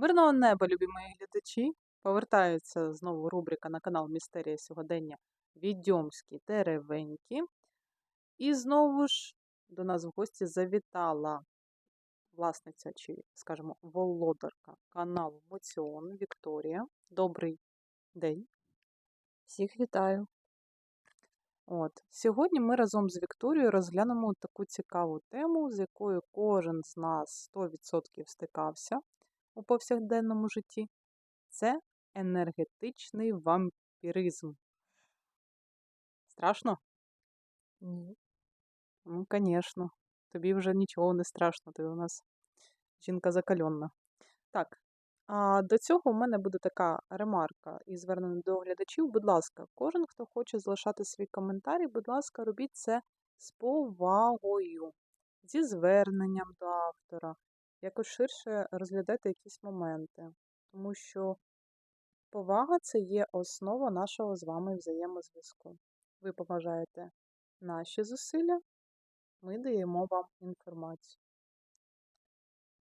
Мирного неба, любі мої глядачі! Повертається знову рубрика на канал Містерія сьогодення Відьомські деревенькі. І знову ж до нас в гості завітала власниця, чи, скажімо, володарка каналу Моціон Вікторія. Добрий день! Всіх вітаю. От. Сьогодні ми разом з Вікторією розглянемо таку цікаву тему, з якою кожен з нас 100% стикався у повсякденному житті. Це енергетичний вампіризм. Страшно? Ні. Ну, звісно. Тобі вже нічого не страшно, ти у нас жінка закальонна. Так, а до цього у мене буде така ремарка і звернення до глядачів. Будь ласка, кожен, хто хоче залишати свій коментарі, будь ласка, робіть це з повагою, зі зверненням до автора. Якось ширше розглядайте якісь моменти. Тому що повага це є основа нашого з вами взаємозв'язку. Ви поважаєте наші зусилля, ми даємо вам інформацію.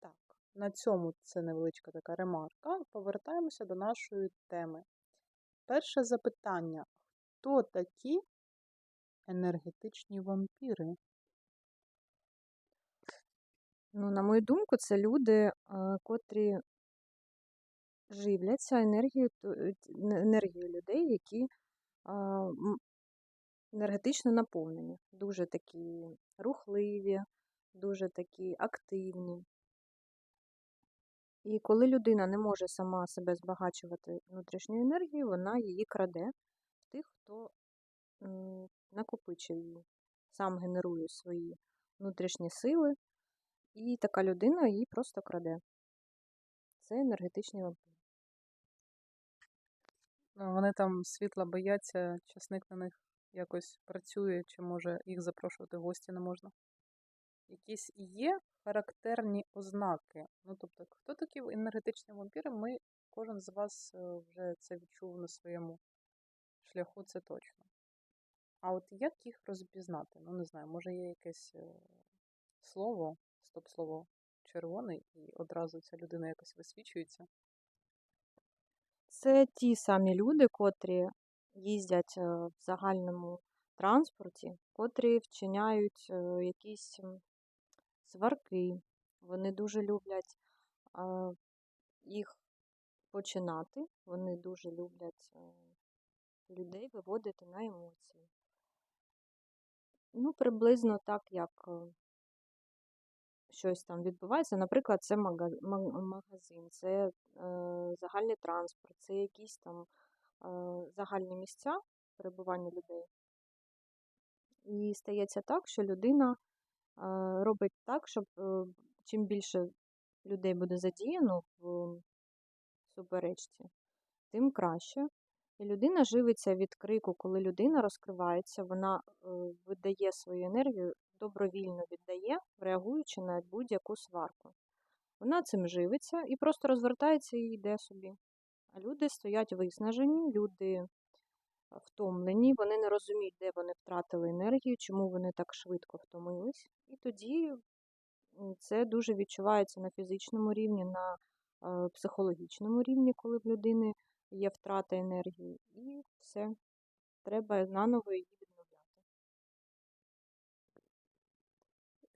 Так, на цьому це невеличка така ремарка. Повертаємося до нашої теми. Перше запитання: хто такі енергетичні вампіри? Ну, на мою думку, це люди, котрі живляться енергією, е, енергією людей, які енергетично наповнені. Дуже такі рухливі, дуже такі активні. І коли людина не може сама себе збагачувати внутрішньою енергією, вона її краде в тих, хто накопичив її, сам генерує свої внутрішні сили, і така людина її просто краде. Це енергетичний вампір. Ну, Вони там світла бояться, часник на них якось працює, чи може їх запрошувати в гості не можна. Якісь є характерні ознаки. Ну, тобто, хто такі енергетичні вампіри, ми, кожен з вас е, вже це відчув на своєму шляху, це точно. А от як їх розпізнати? Ну, не знаю, може є якесь е, слово, стоп-слово червоний, і одразу ця людина якось висвічується. Це ті самі люди, котрі їздять е, в загальному транспорті, котрі вчиняють е, якісь сварки. Вони дуже люблять їх починати, вони дуже люблять е, людей виводити на емоції. Ну, приблизно так, як е, щось там відбувається. Наприклад, це магазин, це е, загальний транспорт, це якісь там е, загальні місця перебування людей. І стається так, що людина е, робить так, щоб е, чим більше людей буде задіяно в суперечці, тим краще. І людина живиться від крику, коли людина розкривається, вона е, видає свою енергію, добровільно віддає, реагуючи на будь-яку сварку. Вона цим живиться і просто розвертається і йде собі. А люди стоять виснажені, люди е, втомлені, вони не розуміють, де вони втратили енергію, чому вони так швидко втомились. І тоді це дуже відчувається на фізичному рівні, на е, психологічному рівні, коли в людини є втрата енергії, і все. Треба наново її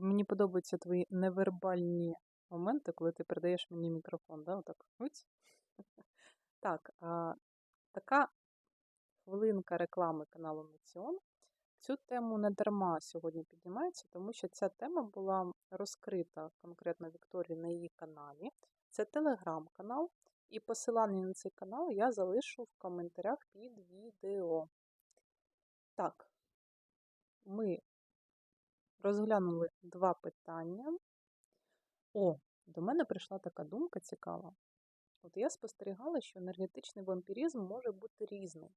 Мені подобаються твої невербальні моменти, коли ти передаєш мені мікрофон, да? Отак. Так, а, така хвилинка реклами каналу Меціон. Цю тему не дарма сьогодні піднімається, тому що ця тема була розкрита конкретно Вікторії на її каналі. Це телеграм-канал, і посилання на цей канал я залишу в коментарях під відео. Так, ми розглянули два питання. О, до мене прийшла така думка цікава. От я спостерігала, що енергетичний вампіризм може бути різний.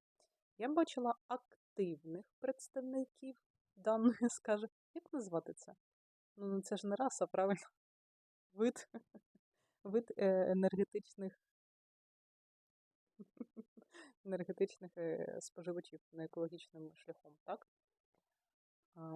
Я бачила активних представників даної, скаже, як назвати це? Ну, ну, це ж не раса, правильно? Вид, вид е, енергетичних енергетичних е, споживачів неекологічним шляхом, так?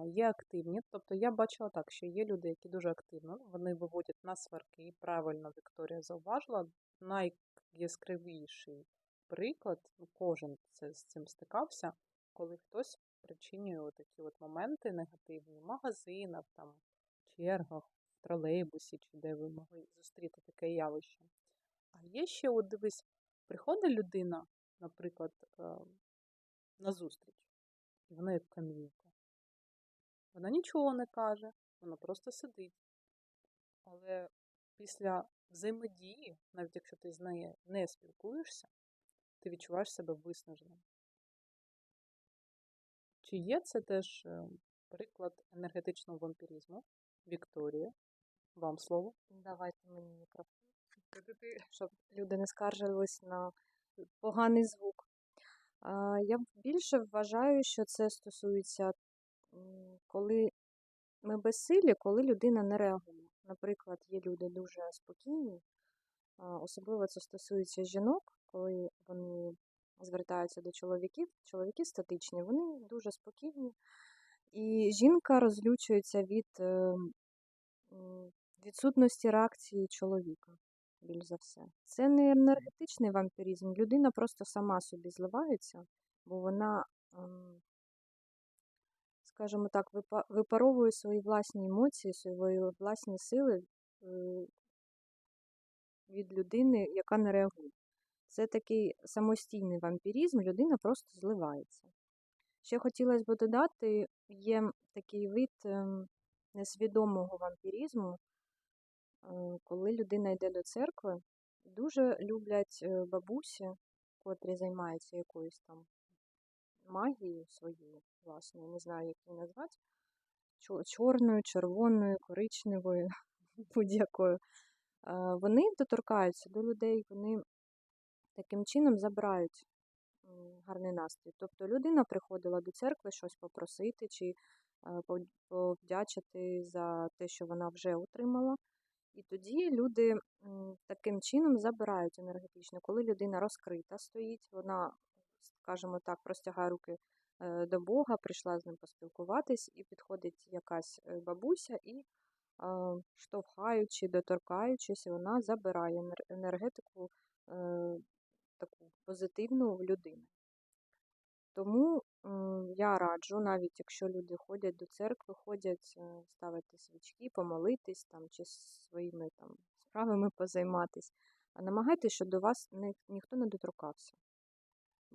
Є активні, тобто я бачила так, що є люди, які дуже активно, вони виводять на сварки. І Правильно Вікторія зауважила. Найяскравіший приклад, кожен це, з цим стикався, коли хтось причинює такі от моменти негативні в магазинах, там, чергах, в тролейбусі, чи де ви могли зустріти таке явище. А є ще, от дивись, приходить людина, наприклад, е, на зустріч, і в неї камінка. Вона нічого не каже, вона просто сидить. Але після взаємодії, навіть якщо ти з нею не спілкуєшся, ти відчуваєш себе виснаженим. Чи є це теж е, приклад енергетичного вампіризму? Вікторія, вам слово. Давайте мені мікрофон, щоб люди не скаржились на поганий звук. Я більше вважаю, що це стосується, коли ми безсилі, коли людина не реагує. Наприклад, є люди дуже спокійні, особливо це стосується жінок, коли вони звертаються до чоловіків. Чоловіки статичні, вони дуже спокійні. І жінка розлючується від е, відсутності реакції чоловіка, більш за все. Це не енергетичний вампіризм. Людина просто сама собі зливається, бо вона, ем, скажімо так, випа- випаровує свої власні емоції, свої власні сили е, від людини, яка не реагує. Це такий самостійний вампіризм, людина просто зливається. Ще хотілося б додати, є такий вид ем, несвідомого вампіризму, е, коли людина йде до церкви, дуже люблять е, бабусі, котрі займаються якоюсь там магією своєю, власною, не знаю, як її назвати, чорною, червоною, коричневою, будь-якою. Вони доторкаються до людей, вони таким чином забирають гарний настрій. Тобто людина приходила до церкви щось попросити чи повдячити за те, що вона вже отримала. І тоді люди таким чином забирають енергетично. Коли людина розкрита стоїть, вона, скажімо так, простягає руки е, до Бога, прийшла з ним поспілкуватись, і підходить якась е, бабуся і, е, штовхаючи, доторкаючись, вона забирає енергетику таку позитивну в людини. Тому я раджу, навіть якщо люди ходять до церкви, ходять ставити свічки, помолитись там, чи своїми там, справами позайматись, а намагайтесь, щоб до вас ні, ніхто не доторкався.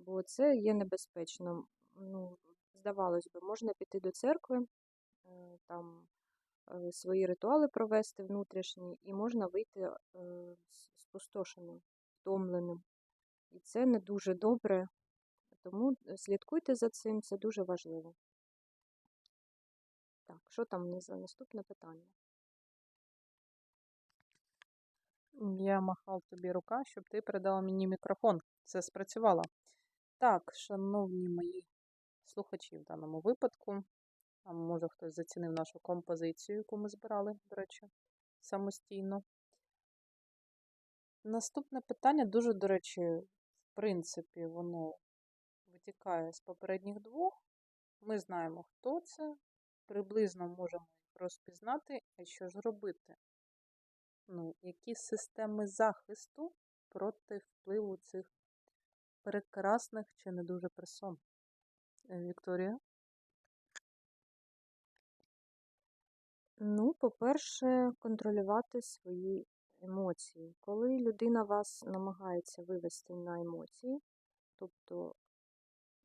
Бо це є небезпечно. Ну, здавалось би, можна піти до церкви, е, там е, свої ритуали провести внутрішні, і можна вийти е, спустошеним, втомленим. І це не дуже добре, тому слідкуйте за цим, це дуже важливо. Так, що там за наступне питання? Я махав тобі рука, щоб ти передала мені мікрофон. Це спрацювало. Так, шановні мої слухачі в даному випадку, а може хтось зацінив нашу композицію, яку ми збирали, до речі, самостійно. Наступне питання дуже, до речі, в принципі, воно витікає з попередніх двох. Ми знаємо, хто це, приблизно можемо розпізнати, а що ж робити? Ну, які системи захисту проти впливу цих прекрасних чи не дуже персон? Е, Вікторія? Ну, по-перше, контролювати свої емоції. Коли людина вас намагається вивести на емоції, тобто,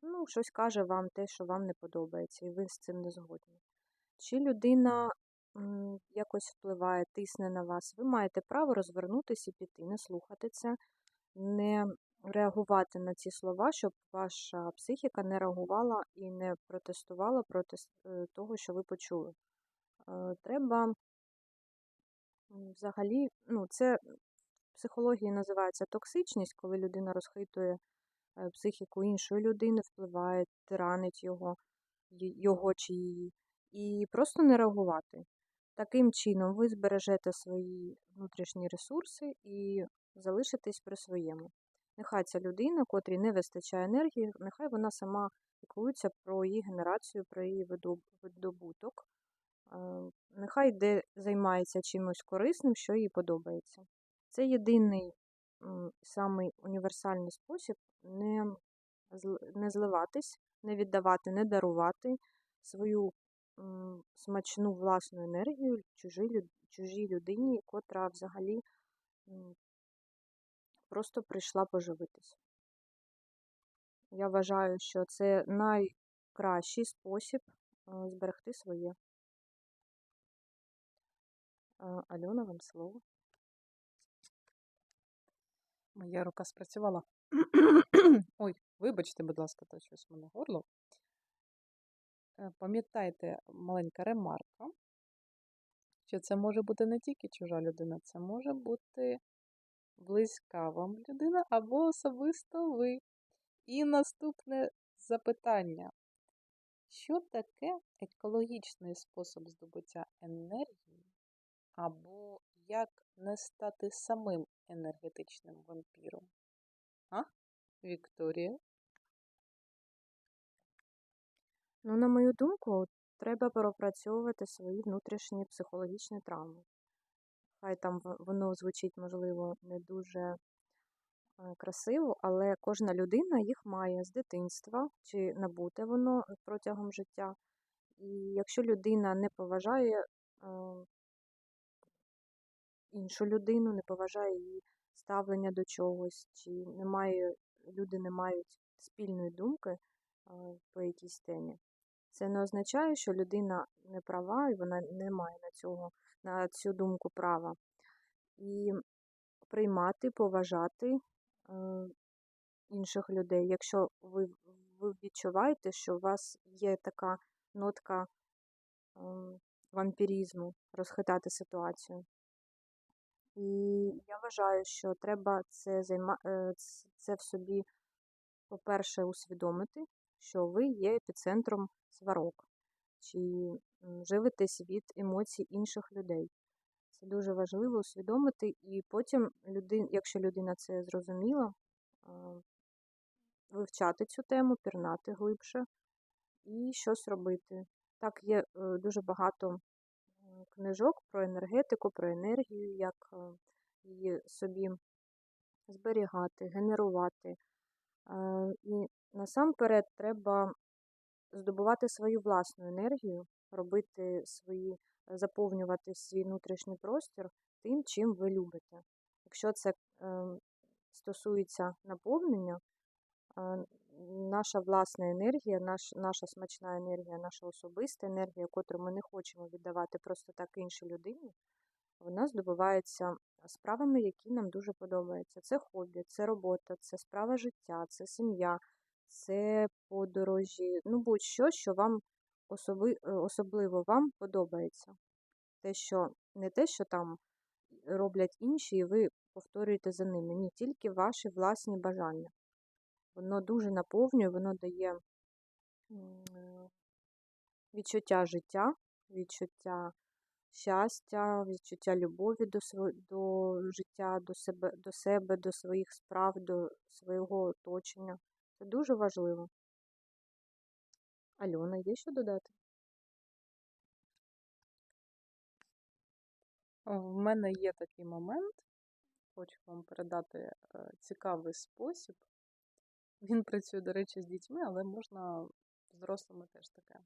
ну, щось каже вам те, що вам не подобається, і ви з цим не згодні. Чи людина м, якось впливає, тисне на вас, ви маєте право розвернутися і піти, не слухати це, не реагувати на ці слова, щоб ваша психіка не реагувала і не протестувала проти е, того, що ви почули. Е, Треба взагалі, ну, це в психології називається токсичність, коли людина розхитує е, психіку іншої людини, впливає, тиранить його, його чи її, і просто не реагувати. Таким чином ви збережете свої внутрішні ресурси і залишитесь при своєму. Нехай ця людина, котрій не вистачає енергії, нехай вона сама піклується про її генерацію, про її видоб- видобуток. Е, Нехай йде займається чимось корисним, що їй подобається. Це єдиний самий універсальний спосіб не, не зливатись, не віддавати, не дарувати свою смачну власну енергію чужій, людині, котра взагалі просто прийшла поживитись. Я вважаю, що це найкращий спосіб зберегти своє. Альона, вам слово. Моя рука спрацювала. Ой, вибачте, будь ласка, то щось мене горло. Е, Пам'ятайте, маленька ремарка, що це може бути не тільки чужа людина, це може бути близька вам людина або особисто ви. І наступне запитання. Що таке екологічний спосіб здобуття енергії, або як не стати самим енергетичним вампіром? А? Вікторія? Ну, на мою думку, треба пропрацьовувати свої внутрішні психологічні травми. Хай там воно звучить, можливо, не дуже е, красиво, але кожна людина їх має з дитинства, чи набуте воно протягом життя. І якщо людина не поважає е, іншу людину, не поважає її ставлення до чогось, чи немає, люди не мають спільної думки е, по якійсь темі, це не означає, що людина не права і вона не має на цього, на цю думку права. І приймати, поважати е, інших людей. Якщо ви, ви відчуваєте, що у вас є така нотка ем, вампірізму, розхитати ситуацію. І я вважаю, що треба це займа... е, це в собі, по-перше, усвідомити, що ви є епіцентром сварок, чи м, живитесь від емоцій інших людей. Це дуже важливо усвідомити, і потім, людин, якщо людина це зрозуміла, вивчати цю тему, пірнати глибше і щось робити. Так, є е, дуже багато книжок про енергетику, про енергію, як е, її собі зберігати, генерувати. Е, І насамперед треба здобувати свою власну енергію, робити свої, заповнювати свій внутрішній простір тим, чим ви любите. Якщо це е, стосується наповнення, е, наша власна енергія, наш, наша смачна енергія, наша особиста енергія, котру ми не хочемо віддавати просто так іншій людині, вона здобувається справами, які нам дуже подобаються. Це хобі, це робота, це справа життя, це сім'я, це подорожі, ну будь-що, що вам особи, е, особливо вам подобається. Те, що не те, що там роблять інші, і ви повторюєте за ними. Ні, тільки ваші власні бажання. Воно дуже наповнює, воно дає е, відчуття життя, відчуття щастя, відчуття любові до сво- до життя, до себе, до себе, до своїх справ, до свого оточення. Це дуже важливо. Альона, є що додати? В мене є такий момент, хочу вам передати е, цікавий спосіб. Він працює, до речі, з дітьми, але можна з дорослими теж таке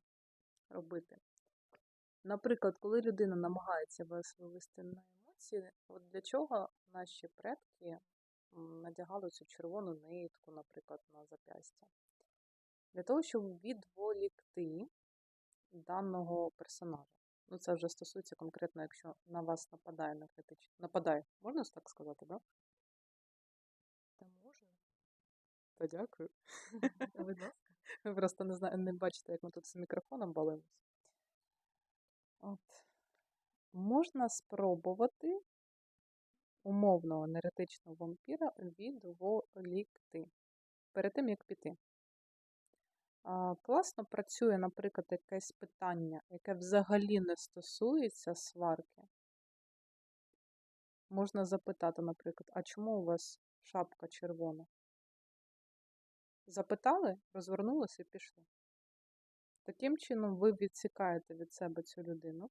робити. Наприклад, коли людина намагається вас вивести на емоції, от для чого наші предки надягали цю червону нитку, наприклад, на зап'ястя? Для того, щоб відволікти даного персонажа. Ну, це вже стосується конкретно, якщо на вас нападає енергетично. Нападає, можна так сказати? Да? Та можна. Та дякую. Будь ласка. Ви просто не, зна... не бачите, як ми тут з мікрофоном балимось. От. Можна спробувати умовного енергетичного вампіра відволікти перед тим, як піти. Класно працює, наприклад, якесь питання, яке взагалі не стосується сварки. Можна запитати, наприклад, а чому у вас шапка червона? запитали, розвернулися і пішли. Таким чином, ви відсікаєте від себе цю людину.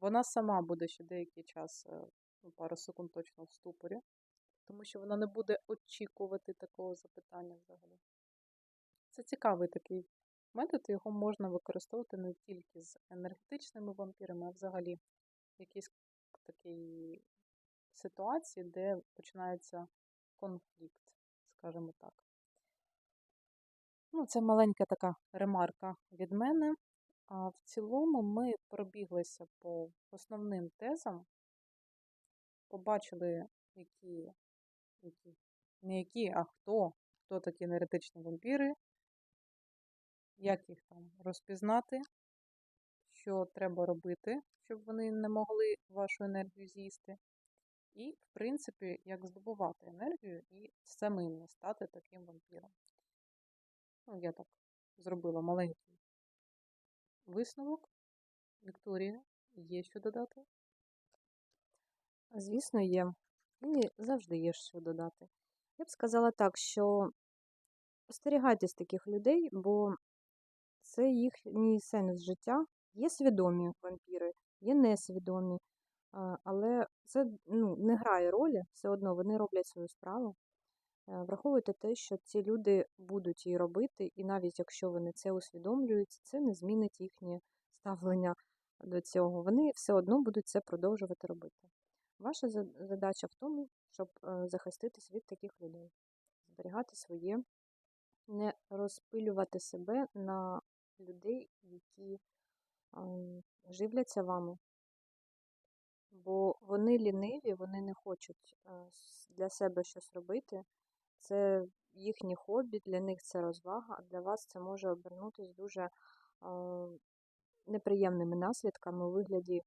Вона сама буде ще деякий час, е, пару секунд точно в ступорі, тому що вона не буде очікувати такого запитання взагалі. Це цікавий такий метод, його можна використовувати не тільки з енергетичними вампірами, а взагалі в якійсь такій ситуації, де починається конфлікт, скажімо так. Ну, це маленька така ремарка від мене. А в цілому ми пробіглися по основним тезам, побачили, які, які, не які, а хто, хто такі енергетичні вампіри, як їх там розпізнати, що треба робити, щоб вони не могли вашу енергію з'їсти. І, в принципі, як здобувати енергію і самим не стати таким вампіром. Ну, я так зробила маленький висновок. Вікторія, є що додати? Звісно, є. Мені завжди є що додати. Я б сказала так, що остерігайтесь таких людей, бо це їхній сенс життя. Є свідомі вампіри, є несвідомі. Але це ну, не грає ролі, все одно вони роблять свою справу. Е, Враховуйте те, що ці люди будуть її робити, і навіть якщо вони це усвідомлюють, це не змінить їхнє ставлення до цього. Вони все одно будуть це продовжувати робити. Ваша за- задача в тому, щоб е, захиститись від таких людей, зберігати своє, не розпилювати себе на людей, які живляться вами. Бо вони ліниві, вони не хочуть е, для себе щось робити. Це їхнє хобі, для них це розвага, а для вас це може обернутися дуже е, неприємними наслідками у вигляді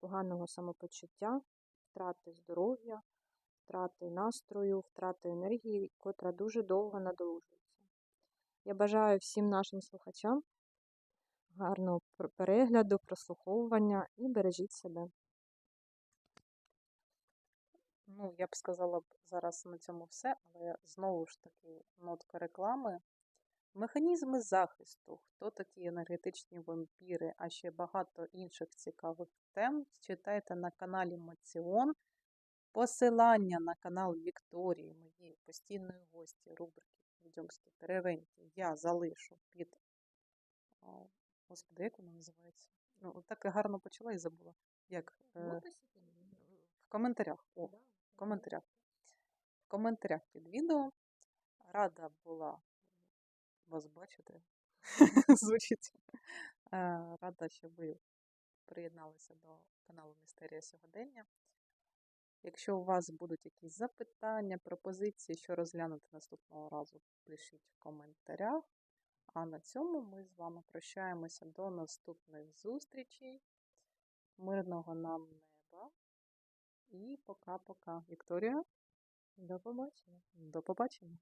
поганого самопочуття, втрати здоров'я, втрати настрою, втрати енергії, котра дуже довго надолужується. Я бажаю всім нашим слухачам гарного перегляду, прослуховування і бережіть себе. Ну, я б сказала зараз на цьому все, але знову ж таки нотка реклами. Механізми захисту, хто такі енергетичні вампіри, а ще багато інших цікавих тем читайте на каналі Маціон. Посилання на канал Вікторії, моєї постійної гості рубрики Відьомські теревеньки, я залишу під. а, Господи, як вона називається? Ну, так гарно почала і забула. Як? е, В коментарях. О, в коментарях. В коментарях під відео. Рада була вас бачити. Звучить. Рада, що ви приєдналися до каналу Містерія сьогодення. Якщо у вас будуть якісь запитання, пропозиції, що розглянути наступного разу, пишіть в коментарях. А на цьому ми з вами прощаємося до наступних зустрічей. Мирного нам неба. І пока-пока. Вікторія, До побачення. до побачення.